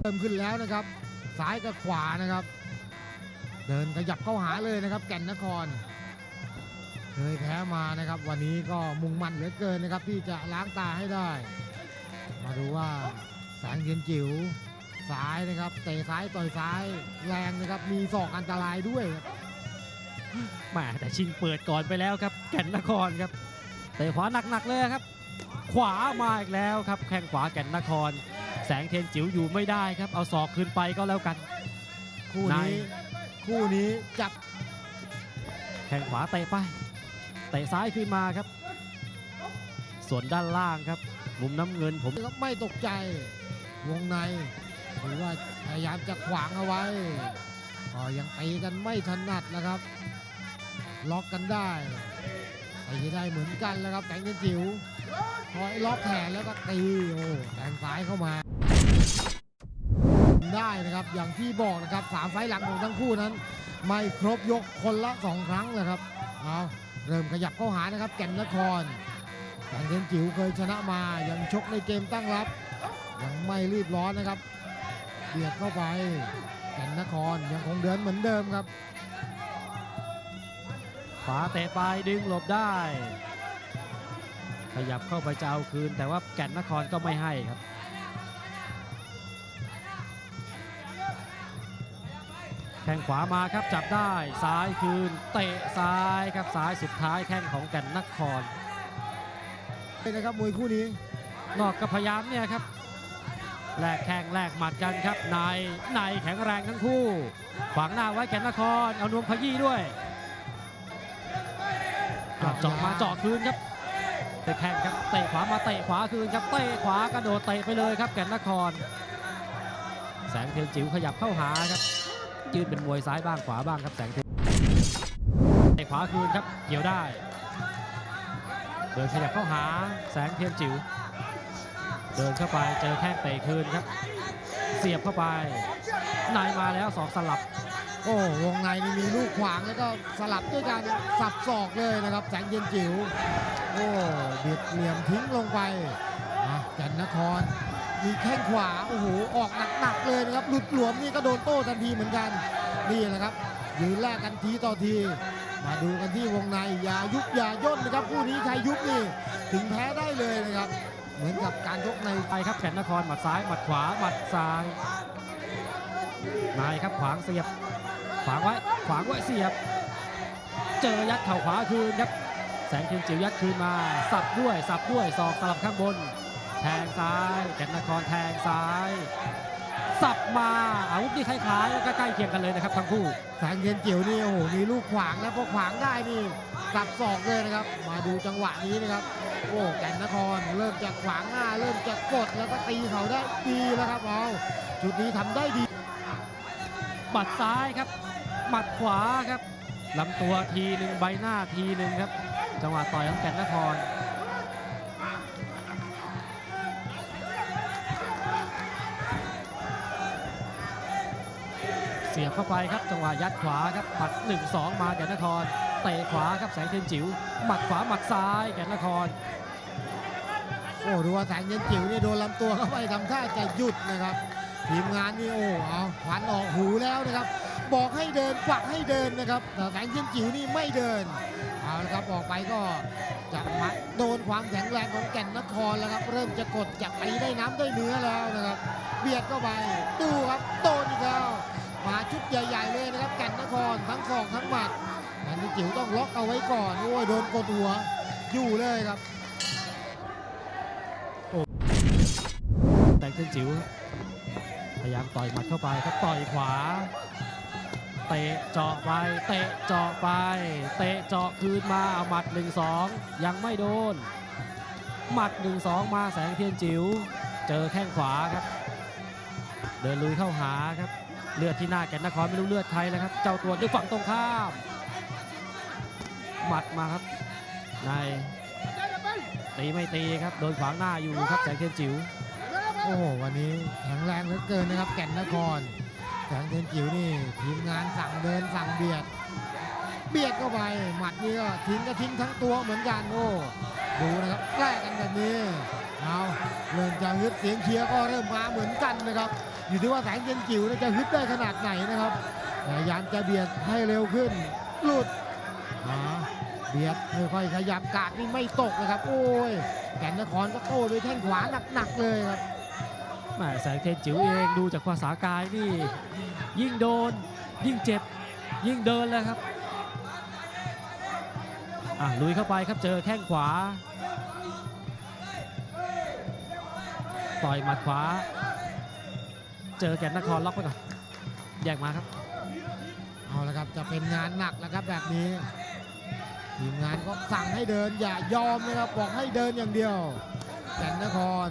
เริ่มขึ้นแล้วนะครับ ซ้ายกับขวานะครับ เดินขยับเข้าหาเลยนะครับ แก่นนคร เคยแพ้มานะครับ วันนี้ก็มุ่งมั่นเหลือเกินนะครับ ที่จะล้างตาให้ได้ มาดูว่าแสงเทียนจิ๋วซ้ายนะครับเตะซ้ายต่อยซ้ายแรงนะครับมีศอกอันตรายด้วยครับแหมแต่ชิงเปิดก่อนไปแล้วครับ แก่นนครครับเตะขวาหนักๆเลยครับ ขวามาอีกแล้วครับ แข้งขวาแก่นนคร สงเทียนจิ๋วอยู่ไม่ได้ครับ เอาศอกคืนไปก็แล้วกัน คู่ในนี้คู่นี้จับแข้งขวาเตะไปเตะซ้ายขึ้นมาครับ ส่วนด้านล่างครับ มุมน้ำเงินผมครับไม่ตกใจวงในหรือว่าพยายามจะขวางเอาไว้ก็ยังตีกันไม่ถนัดนะครับ ล็อกกันได้ตีได้เหมือนกันแล้วครับแสงเทียนจิ๋ว พอไอ้ล็อกแขนแล้วก็ตีโอ้แทงซ้ายเข้ามา ได้นะครับอย่างที่บอกนะครับสามไฟล์หลังของทั้งคู่นั้น ไม่ครบยกคนละสองครั้งเลยครับเอาเริ่มขยับเข้าหานะครับ แก่นนครแสงเทียนจิ๋วเคยชนะมายังชกในเกมตั้งรับ ยังไม่รีบร้อนนะครับเบียดเข้าไปแก่นนครยังคงเดินเหมือนเดิมครับขวาเตะไปดึงหลบได้ ขยับเข้าไปจะเอาคืน แต่ว่าแก่นนครก็ไม่ให้ครับ แข้งขวามาครับจับได้ซ้ายคืน เตะซ้ายครับซ้ายสุดท้ายแข้งของแก่นนครเป็นนะครับมวยคู่นี้นอกก็พยายามเนี่ยครับแลกแข้งแลกหมัดกันครับในในแข็งแรงทั้งคู่ ขวางหน้าไว้แก่นนครเอานวมขยี้ด้วยอะเจาะมาเจาะคืนครับ เตะแข้งครับเตะขวามาเตะขวาคืนครับเตะขวากระโดดเตะไปเลยครับแก่นนคร แสงเทียนจิ๋วขยับเข้าหาครับยืนเป็นมวยซ้ายบ้างขวาบ้างครับแสงเทียนเตะขวาคืนครับเกี่ยวได้เดินขยับเข้าหาแสงเทียนจิ๋วเดินเข้าไปเจอแข้งเตะคืนครับ เสียบเข้าไปนายมาแล้วสองสลับ โอ้วงในนี่มีลูกขวางแล้วก็สลับด้วยการสับศอกเลยนะครับ แสงเย็นจิ๋ว โอ้บิดเหลี่ยมทิ้งลงไปอะแก่นนคร มีแข้งขวา โอ้โห ออกหนักๆเลยนะครับ หลุดหลวมนี่ก็โดนโต้ทันทีเหมือนกัน นี่แหละครับ ยืนแลกกันทีต่อที มาดูกันที่วงใน อย่ายุบอย่าย่นนะครับ คู่นี้ใครยุบนี่ ถึงแพ้ได้เลยนะครับ เหมือนกับการชกในไปครับแก่นนคร หมัดซ้าย หมัดขวา หมัดซ้าย นายครับขวางเสียบ ขวางไว้ ขวางไว้เสียบ เจอยัดเข่าขวาคืนครับ แสงเทียนจิ๋วยัดคืนมา สับด้วยสับด้วยศอกสลับข้างบน แทงซ้ายแก่นนครแทงซ้าย สับมาอาวุธที่คล้ายๆแล้วก็ใกล้เคียงกันเลยนะครับทั้งคู่แสงเทียนจิ๋วนี่โอ้โหมีลูกขวางแล้วพอขวางได้นี่สับศอกเลยนะครับ มาดูจังหวะนี้นะครับโอ้แก่นนครเริ่มจากขวางหน้า เริ่มจากกดแล้วก็ตีเขาได้ดีแล้วครับเอาจุดนี้ทำได้ดีหมัดซ้ายครับหมัดขวาครับ ลำตัวทีหนึ่งใบหน้าทีหนึ่งครับ จังหวะต่อยของแก่นนครเสียบเข้าไปครับจังหวะยัดขวาครับหมัด1-2 มาแก่นนคร เตะขวาครับแสงเทียนจิ๋วหมัดขวาหมัดซ้ายแก่นนครโอ้ดูว่าแสงเทียนจิ๋วนี่โดนลำตัวเข้าไปทำท่าจะหยุดนะครับ ทีมงานนี่โอ้เอาขวัญออกหูแล้วนะครับ บอกให้เดินกวักให้เดินนะครับแต่แสงเทียนจิ๋วนี่ไม่เดินเอาละครับออกไปก็จะมาโดนความแข็งแรงของแก่นนครแล้วครับ เริ่มจะกดจะตีได้น้ำได้เนื้อแล้วนะครับ เบียดเข้าไปดูครับโดนอีกแล้วมาชุดใหญ่ๆเลยนะครับแก่นนครทั้งศอกทั้งหมัดแก่นจิ๋วต้องล็อกเอาไว้ก่อนโอ้ยโดนกดหัวอยู่เลยครับแสงเทียนจิ๋วพยายามต่อยหมัดเข้าไปครับต่อยขวา เตะเจาะไป เตะเจาะไป เตะเจาะคืนมาหมัด 1-2 ยังไม่โดน หมัด 1-2 มาแสงเทียนจิ๋ว เจอแข้งขวาครับ เดินลุยเข้าหาครับ เลือดที่หน้าแก่นนครไม่รู้เลือดใครแล้วครับ เจ้าตัวด้วยฝั่งตรงข้าม หมัดมาครับ ในตีไม่ตีครับ โดนขวางหน้าอยู่ครับแสงเทียนจิ๋ว โอ้โห วันนี้แข็งแรงเหลือเกินนะครับ แก่นนคร แสงเทียนจิ๋วนี่ทีมงานสั่งเดินสั่งเบียด เบียดเข้าไปหมัดนี่ก็ทิ้งก็ทิ้งทั้งตัวเหมือนกันโอ้ดูนะครับแลกกันแบบนี้เอาเริ่มจะฮึดเสียงเชียร์ก็เริ่มมาเหมือนกันนะครับ อยู่ที่ว่าแสงเย็นจิ๋วจะฮึดได้ขนาดไหนนะครับพยายามจะเบียดให้เร็วขึ้นหลุดเบียดค่อยๆขยับกาดนี่ไม่ตกนะครับ โอ้ยแก่นนครก็โต้ด้วยแข้งขวาหนักๆเลยครับ แม่แสงเทนจิ๋วเองดูจากภาษากายนี่ ยิ่งโดน ยิ่งเจ็บ ยิ่งเดินเลยครับอะลุยเข้าไปครับเจอแข้งขวา ต่อยหมัดขวา เจอแก่นนครล็อกไปก่อนแยกมาครับ เอาละครับจะเป็นงานหนักแล้วครับแบบนี้ทีมงานก็สั่งให้เดินอย่ายอมนะครับบอกให้เดินอย่างเดียวแก่นนคร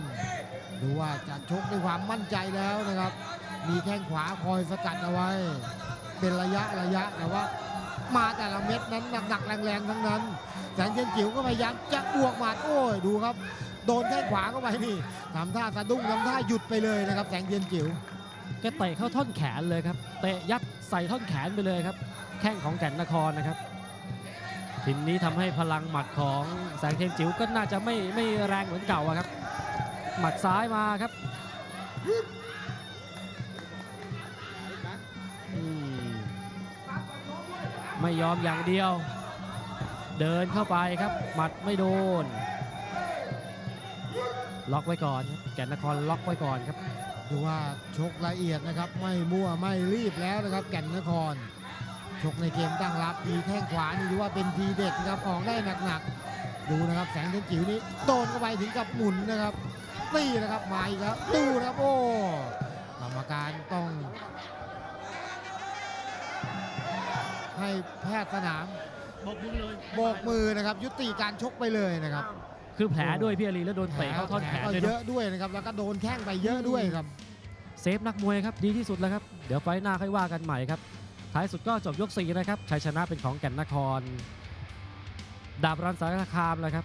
ดูว่าจะชกด้วยความมั่นใจแล้วนะครับ มีแข้งขวาคอยสกัดเอาไว้ เป็นระยะระยะแต่ว่า มาแต่ละเม็ดนั้นหนักๆแรงๆทั้งนั้น แสนเย็นจิ๋วก็พยายามจะบวกหมัดโอ้ยดูครับ โดนแข้งขวาเข้าไปนี่ทำท่าสะดุ้งทำท่าหยุดไปเลยนะครับ แสงเย็นจิ๋วแกเตะเข้าท่อนแขนเลยครับเตะยัดใส่ท่อนแขนไปเลยครับ แข้งของแก่นนครนะครับทีนี้ทำให้พลังหมัดของแสงเทียนจิ๋วก็น่าจะไม่ไม่แรงเหมือนเก่าครับ หมัดซ้ายมาครับไม่ยอมอย่างเดียว เดินเข้าไปครับ หมัดไม่โดน ล็อกไว้ก่อนครับแก่นนครล็อกไว้ก่อนครับ ดูว่าชกละเอียดนะครับ ไม่มั่วไม่รีบแล้วนะครับ แก่นนคร ชกในเกมตั้งรับมีแข้งขวานี่ดูว่าเป็นทีเด็ดนะครับออกได้หนักๆดูนะครับแสงเทียนจิ๋วนี่โดนเข้าไปถึงกับหมุนนะครับ นี่นะครับมาอีกแล้วดูนะครับโอ้กรรมการต้อง ให้แพทย์สนามบอกมึงเลยโบกมือนะครับ ยุติการชกไปเลยนะครับคือแผลด้วยพี่อารีแล้วโดนเตะเข้าท่อนแขนก็ด้วยเยเนอะอะด้วยนะครับแล้วก็โดนแข้งไปเยอะด้วยครับเซฟนักมวยครับดีที่สุดแล้วครับเดี๋ยวไฟล์หน้าค่อยว่ากันใหม่ครับท้ายสุดก็จบยก4นะครับชัยชนะเป็นของแก่นนคร ดาบรันสารคามแล้วครับ